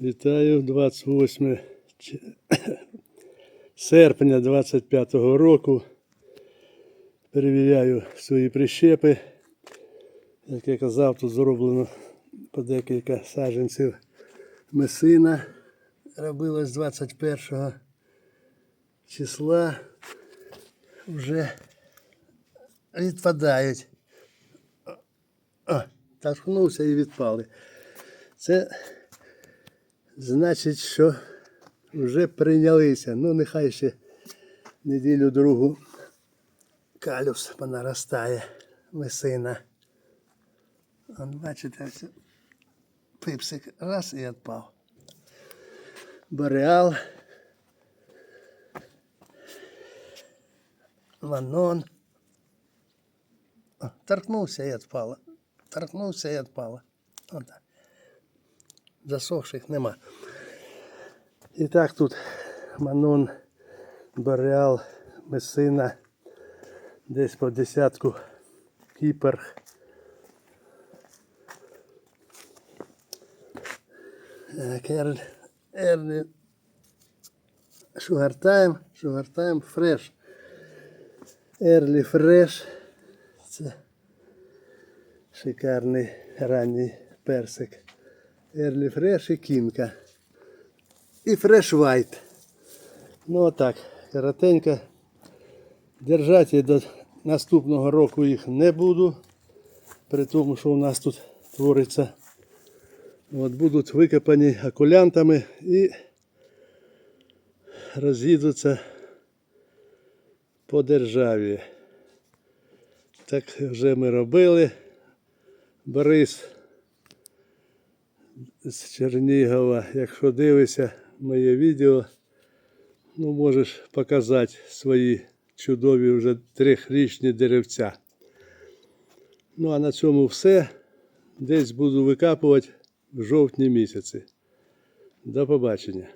Вітаю 28 серпня 25-го року. Перевіряю свої прищепи. Як я казав, тут зроблено по декілька саджанців месина. Робилось 21 числа. Вже відпадають. О, торкнувся і відпали. Це значить, що вже прийнялися. Ну, нехай ще неділю другу калюс понаростає месина. Он, бачите, ось пипсик раз і відпав. Бореал. Ланон. О, торкнувся і відпало. Торкнувся і відпало. Отак. Засохших нема. І так тут Манон, Бореал, Месина, десь по десятку Кіпер. Так, Ерлі, Ерлі, Шугартайм, Шугартайм, Фреш. Ерлі Фреш. Це шикарний ранній персик. Ерлі Фреш і кінка. І фреш вайт. Ну отак, коротенько. Держати до наступного року їх не буду. При тому, що у нас тут твориться. От будуть викопані акулянтами і роз'їдуться по державі. Так вже ми робили. Борис з Чернігова, якщо дивишся моє відео, ну можеш показати свої чудові вже трьохрічні деревця. Ну а на цьому все. Десь буду викапувати в жовтні місяці. До побачення.